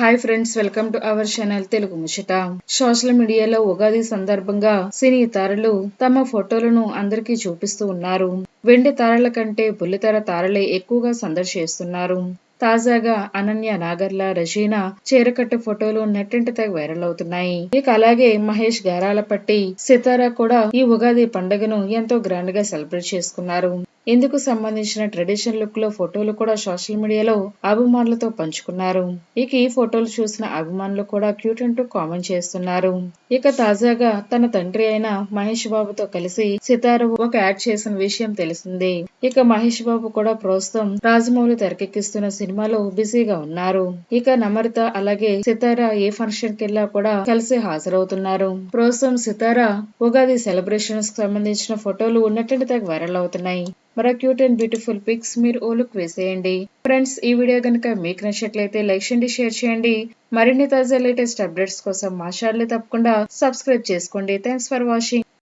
Hi friends welcome to our channel Telugu ముచ్చట social మీడియాలో ఉగాది సందర్భంగా సినీ తారలు తమ ఫోటోలను అందరికీ చూపిస్తూ ఉన్నారు. వెండి తారల కంటే బుల్లితెర తారలే ఎక్కువగా సందర్శిస్తున్నారు తాజాగా అనన్య నాగర్ల రజీనా చీరకట్టు ఫోటోలు నెట్టింటి తెగ వైరల్ అవుతున్నాయి. ఇక అలాగే మహేష్ గారాల పట్టి సితారా కూడా ఈ ఉగాది పండుగను ఎంతో గ్రాండ్గా సెలబ్రేట్ చేసుకున్నారు. ఇందుకు సంబంధించిన ట్రెడిషన్ లుక్లో ఫోటోలు కూడా సోషల్ మీడియాలో అభిమానులతో పంచుకున్నారు. ఇక ఈ ఫోటోలు చూసిన అభిమానులు కూడా క్యూట్ అంటూ కామెంట్ చేస్తున్నారు. ఇక తాజాగా తన తండ్రి అయిన మహేష్ బాబుతో కలిసి సితారు ఒక యాడ్ చేసిన విషయం తెలిసిందే. ఇక మహేష్ బాబు కూడా ప్రస్తుతం రాజమౌళి తెరకెక్కిస్తున్న సినిమాలో బిజీగా ఉన్నారు. ఇక నమ్రత అలాగే సితార ఏ ఫంక్షన్ కెల్లా కూడా కలిసి హాజరవుతున్నారు. ప్రస్తుతం సితార ఉగాది సెలబ్రేషన్స్కి సంబంధించిన ఫోటోలు ఉన్నట్టు తెగ వైరల్ అవుతున్నాయి. మరో క్యూట్ అండ్ బ్యూటిఫుల్ పిక్స్ మీరు ఓ లుక్ వేసేయండి. ఫ్రెండ్స్ ఈ వీడియో కనుక మీకు నచ్చినట్లయితే లైక్ చేయండి షేర్ చేయండి. మరిన్ని తాజా లేటెస్ట్ అప్డేట్స్ కోసం మా ఛానల్ తప్పకుండా సబ్స్క్రైబ్ చేసుకోండి. Thanks for watching